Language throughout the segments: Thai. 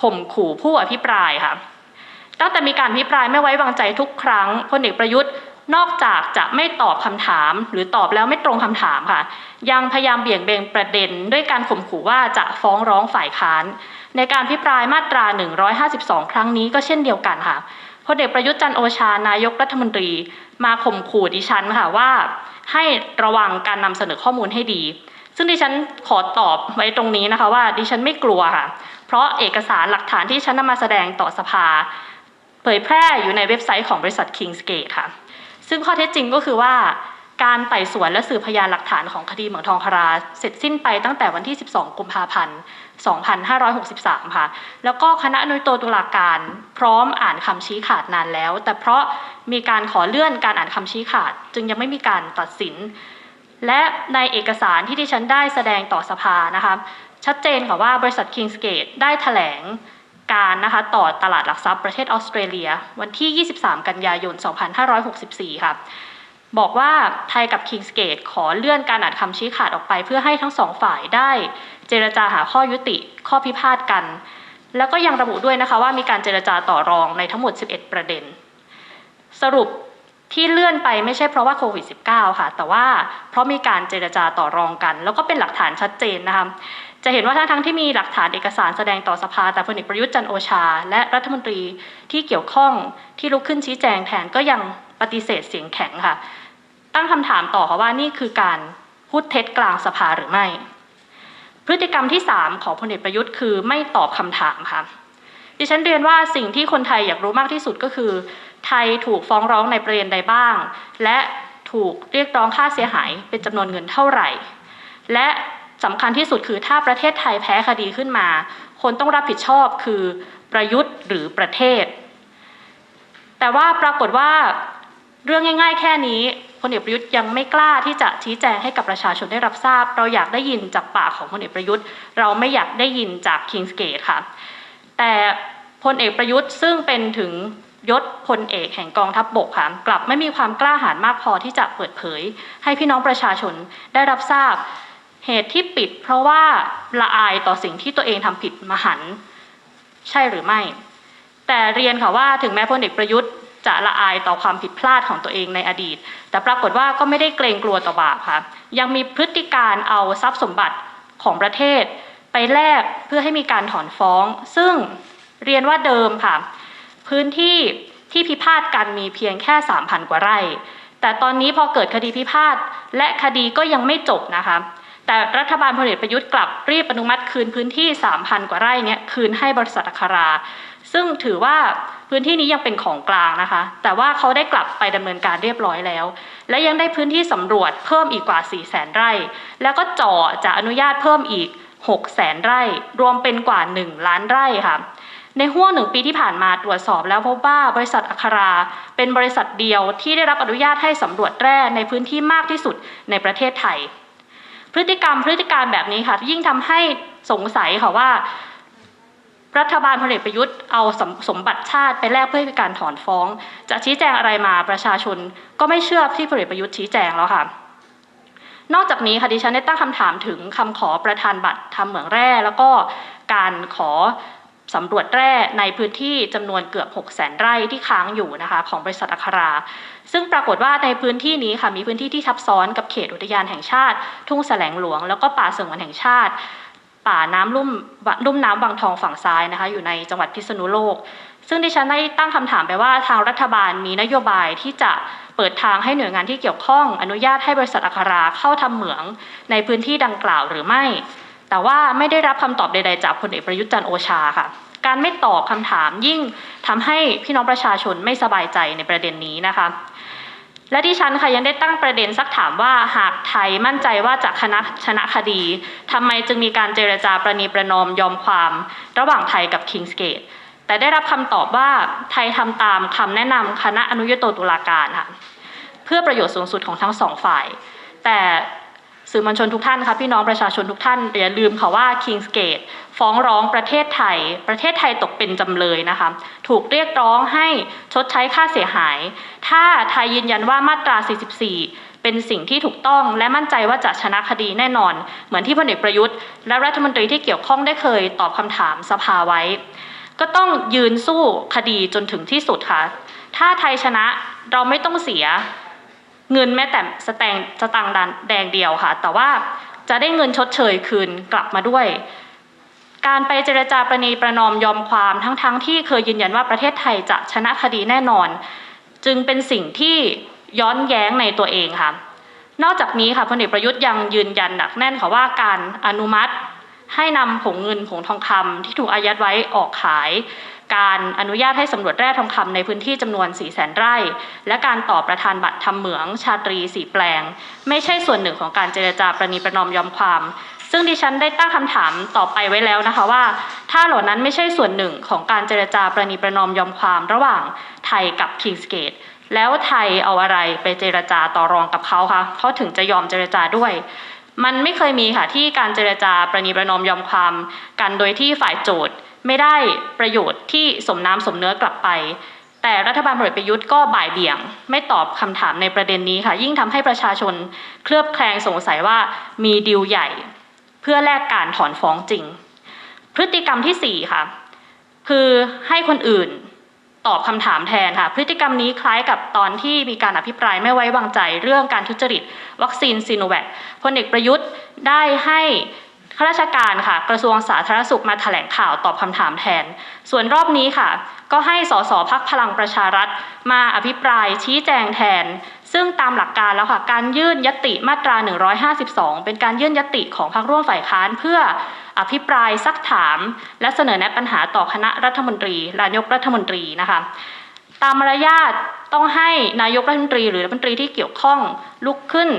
ข่มขู่ผู้อภิปรายค่ะ ตั้งแต่มีการอภิปรายไม่ไว้วางใจทุกครั้งพลเอกประยุทธ์นอกจากจะไม่ตอบคำถาม หรือตอบแล้วไม่ตรงคำถามค่ะ ยังพยายามเบี่ยงเบนประเด็น ด้วยการข่มขู่ว่าจะฟ้องร้องฝ่ายค้าน ในการพิปรายมาตรา 152 ครั้งนี้ก็เช่นเดียวกันค่ะพลเอกประยุทธ์จันโอชานายกรัฐมนตรี มาข่มขู่ดิฉันค่ะว่า ให้ระวังการนำเสนอข้อมูลให้ดี ซึ่งดิฉันขอตอบไว้ตรงนี้นะคะว่าดิฉันไม่กลัวค่ะ เพราะเอกสารหลักฐานที่ฉันนำมาแสดงต่อสภา เผยแพร่อยู่ในเว็บไซต์ของบริษัท Kingsgate ค่ะ ซึ่งข้อเท็จจริงก็คือว่าการไต่สวนและสืบพยานหลักฐานของคดีเหมืองทองคาราเสร็จสิ้นไปตั้งแต่วันที่ 12 กุมภาพันธ์ 2563 ค่ะ แล้วก็คณะอนุโตตุลาการ พร้อมอ่านคำชี้ขาดนานแล้ว แต่เพราะมีการขอเลื่อนการอ่านคำชี้ขาด จึงยังไม่มีการตัดสิน และในเอกสารที่ที่ฉันได้แสดงต่อสภานะคะชัดเจนค่ะว่าบริษัท Kingsgate ได้แถลงการนะคะต่อตลาดหลักทรัพย์ประเทศออสเตรเลีย วันที่ 23 กันยายน 2564 ค่ะบอกว่าไทยกับ Kingsgate ขอเลื่อนการอ่านคำชี้ขาดออกไป เพื่อให้ทั้งสองฝ่ายได้เจรจาหาข้อยุติข้อพิพาทกัน แล้วก็ยังระบุด้วยนะคะว่ามีการเจรจาต่อรองในทั้งหมด 11 ประเด็น สรุป ที่เลื่อนไปไม่ใช่เพราะว่าโควิด -19 ค่ะ แต่ว่าเพราะมีการเจรจาต่อรองกัน แล้วก็เป็นหลักฐานชัดเจนนะคะจะเห็นว่าทั้งทั้งที่มีหลักฐานเอกสารแสดงต่อสภาแต่พลเอกประยุทธ์จันโอชา และรัฐมนตรีที่เกี่ยวข้องที่ลุกขึ้นชี้แจงแทนก็ยังปฏิเสธเสียงแข็งค่ะ ตั้งคำถามต่อค่ะว่านี่คือการพูดเท็จกลางสภาหรือไม่ พฤติกรรมที่ 3 ของพลเอกประยุทธ์คือไม่ตอบคำถามค่ะดิฉันเรียนว่าสิ่งที่คนไทยอยากรู้มากที่สุดก็คือ ไทยถูกฟ้องร้องในประเด็นใดบ้าง และถูกเรียกร้องค่าเสียหายเป็นจำนวนเงินเท่าไหร่ และสำคัญที่สุดคือถ้าประเทศไทยแพ้คดีขึ้นมา คนต้องรับผิดชอบคือประยุทธ์หรือประเทศ แต่ว่าปรากฏว่าเรื่องง่าย ๆ แค่นี้พลเอกประยุทธ์ยังไม่กล้าที่จะชี้แจงให้กับประชาชนได้รับทราบ เราอยากได้ยินจากปากของพลเอกประยุทธ์ เราไม่อยากได้ยินจาก Kingsgate ค่ะ แต่พลเอกประยุทธ์ซึ่งเป็นถึง ยศพลเอกแห่งกองทัพบบกค่ะกลับไม่มีความกล้าหาญมากพอที่จะเปิดเผย ให้พี่น้องประชาชนได้รับทราบ เหตุที่ปิด เพราะว่าละอายต่อสิ่งที่ตัวเองทำผิดมหัน ใช่หรือไม่ แต่เรียนค่ะว่าถึงแม้พลเอกประยุทธ์จะละอายต่อความผิดพลาดของตัวเองในอดีต แต่ปรากฏว่าก็ไม่ได้เกรงกลัวต่อบาปค่ะยังมีพฤติการเอาทรัพย์สมบัติของประเทศ ไปแลกเพื่อให้มีการถอนฟ้อง ซึ่งเรียนว่าเดิมค่ะ พื้นที่ที่พิพาทกันมีเพียงแค่ 3,000 กว่าไร่ แต่ตอนนี้พอเกิดคดีพิพาทและคดีก็ยังไม่จบนะคะแต่รัฐบาลพลเอกประยุทธ์กลับรีบอนุมัติคืนพื้นที่ 3,000 กว่าไร่เนี้ยคืนให้บริษัทอัครา ซึ่งถือว่าพื้นที่นี้ยังเป็นของกลางนะคะ แต่ว่าเขาได้กลับไปดำเนินการเรียบร้อยแล้ว และยังได้พื้นที่สำรวจเพิ่มอีกกว่า4 0 0 0 0 0 ไร่ แล้วก็จ่อจะอนุญาตเพิ่มอีก 6 0 0 0 0 0ไร่ รวมเป็นกว่า 1 ล้านไร่ค่ะ ในห่วงหนึ่งปีที่ผ่านมาตรวจสอบแล้วพบว่าบริษัทอัครา เป็นบริษัทเดียวที่ได้รับอนุญาตให้สำรวจแร่ในพื้นที่มากที่สุดในประเทศไทย พฤติกรรมพฤติการแบบนี้ค่ะยิ่งทำให้สงสัยค่ะว่า รัฐบาลพลเอกประยุทธ์เอาสมสมบัติชาติไปแลกเพื่อการถอนฟ้อง จะชี้แจงอะไรมาประชาชน ก็ไม่เชื่อที่พลเอกประยุทธ์ชี้แจงแล้วค่ะนอกจากนี้ค่ะดิฉันได้ตั้งคำถามถึงคำขอประธานบัตรทำเหมืองแร่ แล้วก็การขอ สำรวจแร่ในพื้นที่จำนวนเกือบ 6 0 0 0 0 0ไร่ที่ค้างอยู่นะคะของบริษัทอัครา ซึ่งปรากฏว่าในพื้นที่นี้ค่ะมีพื้นที่ที่ทับซ้อนกับเขตอุทยานแห่งชาติ ทุ่งแสลงหลวง แล้วก็ป่าสงวนแห่งชาติ ป่าน้ำลุ่มลุ่มน้ำบางทองฝั่งซ้ายนะคะอยู่ในจังหวัดพิษณุโลก ซึ่งดิฉันได้ตั้งคำถามไปว่าทางรัฐบาลมีนโยบายที่จะเปิดทางให้หน่วยงานที่เกี่ยวข้อง อนุญาตให้บริษัทอัคราเข้าทำเหมืองในพื้นที่ดังกล่าวหรือไม่ แต่ว่าไม่ได้รับคำตอบใด ๆ จากพลเอกประยุทธ์จันโอชาค่ะ การไม่ตอบคำถามยิ่งทำให้พี่น้องประชาชนไม่สบายใจในประเด็นนี้นะคะ และที่ฉันค่ะยังได้ตั้งประเด็นซักถามว่าหากไทยมั่นใจว่าจะคณะชนะคดีทำไมจึงมีการเจรจาประนีประนอมยอมความ ระหว่างไทยกับ Kingsgate แต่ได้รับคำตอบว่าไทยทำตามคำแนะนำคณะอนุญโตตุลาการค่ะเพื่อประโยชน์สูงสุดของทั้งสองฝ่าย แต่ สื่อมวลชนทุกท่านค่ะพี่น้องประชาชนทุกท่านอย่าลืมค่ะว่า Kingsgate ฟ้องร้องประเทศไทย ประเทศไทยตกเป็นจำเลยนะคะถูกเรียกร้องให้ชดใช้ค่าเสียหาย ถ้าไทยยืนยันว่ามาตรา 44 เป็นสิ่งที่ถูกต้องและมั่นใจว่าจะชนะคดีแน่นอน เหมือนที่พลเอกประยุทธ์ และรัฐมนตรีที่เกี่ยวข้องได้เคยตอบคำถามสภาไว้ ก็ต้องยืนสู้คดีจนถึงที่สุดค่ะถ้าไทยชนะเราไม่ต้องเสีย เงินแม้แต่สแตงสตังค์แดงเดียวค่ะ แต่ว่าจะได้เงินชดเชยคืนกลับมาด้วย การไปเจรจาประนีประนอมยอมความทั้งๆทที่เคยยืนยันว่าประเทศไทยจะชนะคดีแน่นอน จึงเป็นสิ่งที่ย้อนแย้งในตัวเองค่ะ นอกจากนี้ค่ะพลเอกประยุทธ์ยังยืนยันหนักแน่นค่ะว่าการอนุมัติให้นำผงเงินผงทองคำที่ถูกอายัดไว้ออกขาย การอนุญาตให้สำรวจแร่ทองคำในพื้นที่จำนวน 4 0 0แสนไร่ และการต่อประธานบัตรทำเหมืองชาตรีสีแปลง ไม่ใช่ส่วนหนึ่งของการเจรจาประนีประนอมยอมความ ซึ่งดิฉันได้ตั้งคำถามต่อไปไว้แล้วนะคะว่า ถ้าเหล่านั้นไม่ใช่ส่วนหนึ่งของการเจรจาประนีประนอมยอมความระหว่างไทยกับคิงสเกตแล้วไทยเอาอะไรไปเจรจาต่อรองกับเขาคะเขาถึงจะยอมเจรจาด้วยมันไม่เคยมีค่ะที่การเจรจาประนีประนอมยอมความกันโดยที่ฝ่ายโจทย์ ไม่ได้ประโยชน์ที่สมน้ำสมเนื้อกลับไป แต่รัฐบาลพลเอกประยุทธ์ก็บ่ายเบี่ยง ไม่ตอบคำถามในประเด็นนี้ค่ะ ยิ่งทำให้ประชาชนเคลือบแคลงสงสัยว่ามีดีลใหญ่ เพื่อแลกการถอนฟ้องจริง พฤติกรรมที่สี่ค่ะ คือให้คนอื่นตอบคำถามแทนค่ะ พฤติกรรมนี้คล้ายกับตอนที่มีการอภิปรายไม่ไว้วางใจเรื่องการทุจริต วัคซีนซีโนแวคพลเอกประยุทธ์ได้ให้ ข้าราชการค่ะ กระทรวงสาธารณสุขมาแถลงข่าวตอบคำถามแทน ส่วนรอบนี้ค่ะ ก็ให้สสพักพลังประชารัฐ มาอภิปรายชี้แจงแทน ซึ่งตามหลักการแล้วค่ะ การยื่นยติมาตรา 152 เป็นการยื่นยติของพรรคร่วมฝ่ายค้านเพื่ออภิปรายซักถาม และเสนอแนะปัญหาต่อคณะรัฐมนตรีนายกรัฐมนตรีนะคะ ตามมารยาทต้องให้นายกรัฐมนตรี หรือรัฐมนตรีที่เกี่ยวข้องลุกขึ้น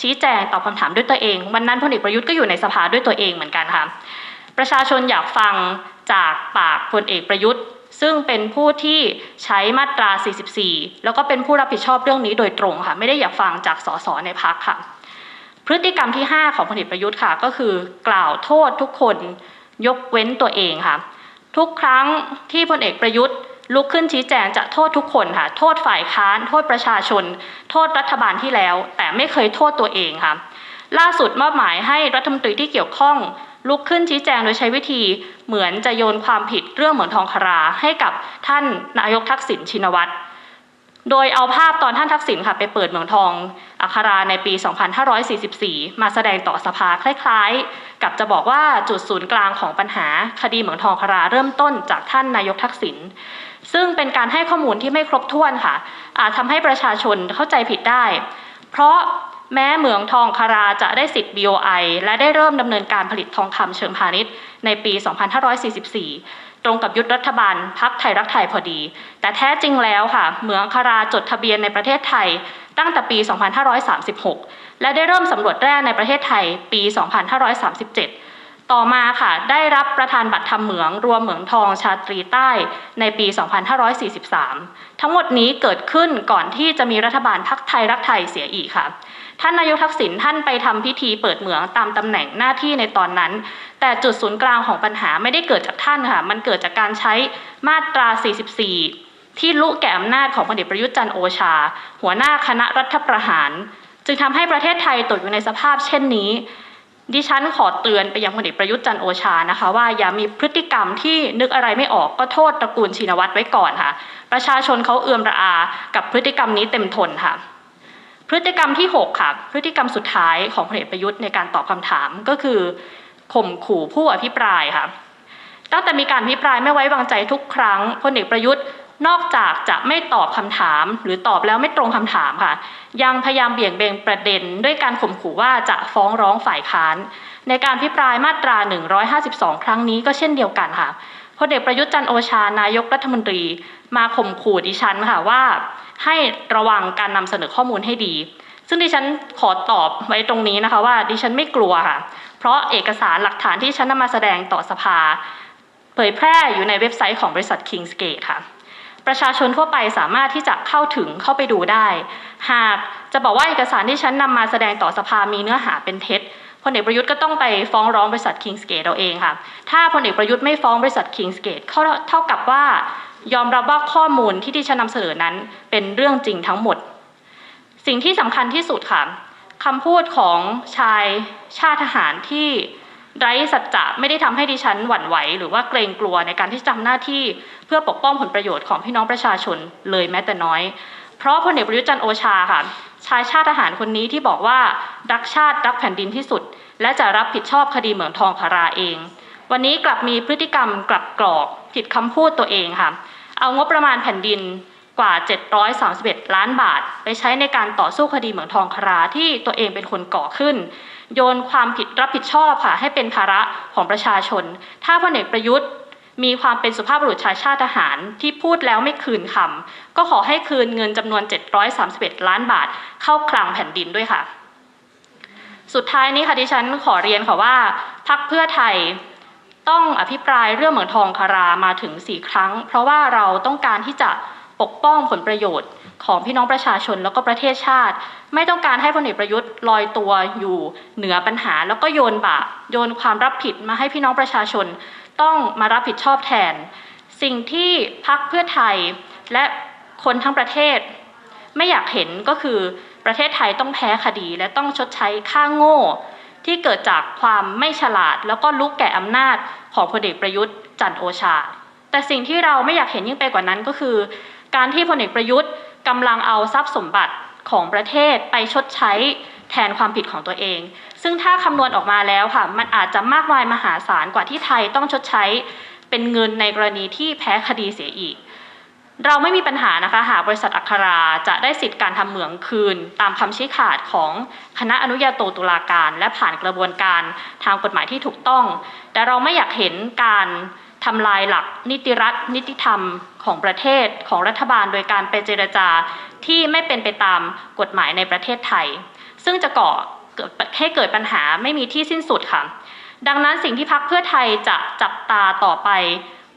ชี้แจงตอบคำถามด้วยตัวเอง วันนั้นพลเอกประยุทธ์ก็อยู่ในสภาด้วยตัวเองเหมือนกันค่ะประชาชนอยากฟังจากปากพลเอกประยุทธ์ ซึ่งเป็นผู้ที่ใช้มาตรา 44 แล้วก็เป็นผู้รับผิดชอบเรื่องนี้โดยตรงค่ะ ไม่ได้อยากฟังจากสสในพักค่ะ พฤติกรรมที่ 5 ของพลเอกประยุทธ์ค่ะ ก็คือกล่าวโทษทุกคนยกเว้นตัวเองค่ะ ทุกครั้งที่พลเอกประยุทธ์ ลุกขึ้นชี้แจงจะโทษทุกคนค่ะ โทษฝ่ายค้าน โทษประชาชน โทษรัฐบาลที่แล้ว แต่ไม่เคยโทษตัวเองค่ะ ล่าสุดมอบหมายให้รัฐมนตรีที่เกี่ยวข้อง ลุกขึ้นชี้แจงโดยใช้วิธี เหมือนจะโยนความผิดเรื่องเหมืองทองคารา ให้กับท่านนายกทักษิณชินวัตรโดยเอาภาพตอนท่านทักษิณค่ะไปเปิดเหมืองทองอัคราในปี 2544 มาแสดงต่อสภาคล้ายๆ กับจะบอกว่าจุดศูนย์กลางของปัญหาคดีเหมืองทองคาราเริ่มต้นจากท่านนายกทักษิณ ซึ่งเป็นการให้ข้อมูลที่ไม่ครบถ้วนค่ะอาจทำให้ประชาชนเข้าใจผิดได้ เพราะแม้เหมืองทองคาราจะได้สิทธิ์ BOI และได้เริ่มดำเนินการผลิตทองคำเชิงพาณิชย์ในปี 2544 ตรงกับยุทธรัฐบาลพักไทยรักไทยพอดี แต่แท้จริงแล้วค่ะ เหมืองคาราจดทะเบียนในประเทศไทยตั้งแต่ปี 2536 และได้เริ่มสำรวจแร่ในประเทศไทยปี 2537 ต่อมาค่ะได้รับประธานบัตรทำเหมืองรวมเหมืองทองชาตรีใต้ในปี 2543 ทั้งหมดนี้เกิดขึ้นก่อนที่จะมีรัฐบาลพักไทยรักไทยเสียอีกค่ะ ท่านนายกทักษิณท่านไปทำพิธีเปิดเหมืองตามตำแหน่งหน้าที่ในตอนนั้น แต่จุดศูนย์กลางของปัญหาไม่ได้เกิดจากท่านค่ะ มันเกิดจากการใช้มาตรา 44 ที่ลุแก่อำนาจของพลเอกประยุทธ์จันโอชา หัวหน้าคณะรัฐประหาร จึงทำให้ประเทศไทยตกอยู่ในสภาพเช่นนี้ ดิฉันขอเตือนไปยังพลเอกประยุทธ์จันโอชานะคะว่าอย่ามีพฤติกรรมที่นึกอะไรไม่ออกก็โทษตระกูลชินวัตรไว้ก่อนค่ะ ประชาชนเขาเอือมระอา กับพฤติกรรมนี้เต็มทนค่ะ พฤติกรรมที่ 6 ค่ะ พฤติกรรมสุดท้ายของพลเอกประยุทธ์ในการตอบคำถามก็คือข่มขู่ผู้อภิปรายค่ะตั้งแต่มีการอภิปรายไม่ไว้วางใจทุกครั้งพลเอกประยุทธ์ นอกจากจะไม่ตอบคำถาม หรือตอบแล้วไม่ตรงคำถามค่ะ ยังพยายามเบี่ยงเบนประเด็น ด้วยการข่มขู่ว่าจะฟ้องร้องฝ่ายค้าน ในการอภิปรายมาตรา 152 ครั้งนี้ก็เช่นเดียวกันค่ะพลเอกประยุทธ์จันโอชานายกรัฐมนตรี มาข่มขู่ดิฉันค่ะว่า ให้ระวังการนำเสนอข้อมูลให้ดี ซึ่งดิฉันขอตอบไว้ตรงนี้นะคะว่าดิฉันไม่กลัวค่ะ เพราะเอกสารหลักฐานที่ฉันนำมาแสดงต่อสภา เผยแพร่อยู่ในเว็บไซต์ของบริษัท Kingsgate ค่ะ ประชาชนทั่วไปสามารถที่จะเข้าถึงเข้าไปดูได้ หากจะบอกว่าเอกสารที่ฉันนำมาแสดงต่อสภามีเนื้อหาเป็นเท็จพลเอกประยุทธ์ก็ต้องไปฟ้องร้องบริษัท Kingsgate เราเองค่ะ ถ้าพลเอกประยุทธ์ไม่ฟ้องบริษัท Kingsgate เท่ากับว่ายอมรับว่าข้อมูลที่ดิฉันนำเสนอนั้นเป็นเรื่องจริงทั้งหมด สิ่งที่สำคัญที่สุดค่ะคำพูดของชายชาติทหารที่ ไร้สัจจะไม่ได้ทำให้ดิฉันหวั่นไหว หรือว่าเกรงกลัวในการที่จะทำหน้าที่เพื่อปกป้องผลประโยชน์ของพี่น้องประชาชนเลยแม้แต่น้อย เพราะพลเอกประยุทธ์จันโอชาค่ะ ชายชาติทหารคนนี้ที่บอกว่ารักชาติรักแผ่นดินที่สุด และจะรับผิดชอบคดีเหมืองทองคาราเอง วันนี้กลับมีพฤติกรรมกลับกรอกผิดคำพูดตัวเองค่ะ เอางบประมาณแผ่นดินกว่า 731 ล้านบาท ไปใช้ในการต่อสู้คดีเหมืองทองคาราที่ตัวเองเป็นคนก่อขึ้น โยนความผิดรับผิดชอบค่ะให้เป็นภาระของประชาชน ถ้าพลเอกประยุทธ์มีความเป็นสุภาพบุรุษชายชาติทหารที่พูดแล้วไม่คืนคำก็ขอให้คืนเงินจำนวน 731 ล้านบาท เข้าคลังแผ่นดินด้วยค่ะ สุดท้ายนี้ค่ะดิฉันขอเรียนค่ะว่า พักเพื่อไทยต้องอภิปรายเรื่องเหมืองทองคารามาถึง 4 ครั้ง เพราะว่าเราต้องการที่จะปกป้องผลประโยชน์ ของพี่น้องประชาชนแล้วก็ประเทศชาติ ไม่ต้องการให้พลเอกประยุทธ์ลอยตัวอยู่เหนือปัญหา แล้วก็โยนบาปโยนความรับผิดมาให้พี่น้องประชาชน ต้องมารับผิดชอบแทน สิ่งที่พักเพื่อไทยและคนทั้งประเทศ ไม่อยากเห็นก็คือประเทศไทยต้องแพ้คดี และต้องชดใช้ค่าโง่ ที่เกิดจากความไม่ฉลาด แล้วก็ลุกแก่อำนาจของพลเอกประยุทธ์จันทร์โอชา แต่สิ่งที่เราไม่อยากเห็นยิ่งไปกว่านั้นก็คือ การที่พลเอกประยุทธ์ กำลังเอาทรัพย์สมบัติของประเทศไปชดใช้แทนความผิดของตัวเอง ซึ่งถ้าคำนวณออกมาแล้วค่ะ มันอาจจะมากมายมหาศาลกว่าที่ไทยต้องชดใช้เป็นเงินในกรณีที่แพ้คดีเสียอีก เราไม่มีปัญหานะคะหากบริษัทอัคราจะได้สิทธิ์การทำเหมืองคืน ตามคำชี้ขาดของคณะอนุญาโตตุลาการ และผ่านกระบวนการทางกฎหมายที่ถูกต้อง แต่เราไม่อยากเห็นการ ทำลายหลักนิติรัฐ นิติธรรมของประเทศของรัฐบาลโดยการไปเจรจาที่ไม่เป็นไปตามกฎหมายในประเทศไทย ซึ่งจะก่อเกิดให้เกิดปัญหาไม่มีที่สิ้นสุดค่ะ ดังนั้นสิ่งที่พักเพื่อไทยจะจับตาต่อไป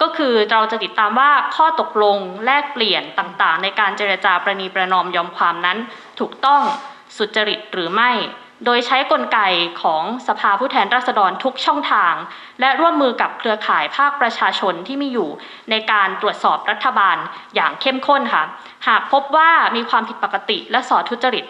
ก็คือเราจะติดตามว่าข้อตกลงแลกเปลี่ยนต่างๆ ในการเจรจาประนีประนอมยอมความนั้น ถูกต้องสุจริตหรือไม่ โดยใช้กลไกของสภาผู้แทนราษฎรทุกช่องทาง และร่วมมือกับเครือข่ายภาคประชาชนที่มีอยู่ ในการตรวจสอบรัฐบาลอย่างเข้มข้นค่ะ หากพบว่ามีความผิดปกติและสอดทุจริต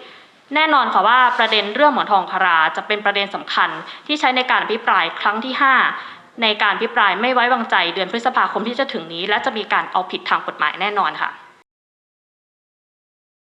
แน่นอนค่ะว่าประเด็นเรื่องหมอนทองคาราจะเป็นประเด็นสำคัญ ที่ใช้ในการอภิปรายครั้งที่ 5 ในการอภิปรายไม่ไว้วางใจเดือนพฤษภาคมที่จะถึงนี้ และจะมีการเอาผิดทางกฎหมายแน่นอนค่ะ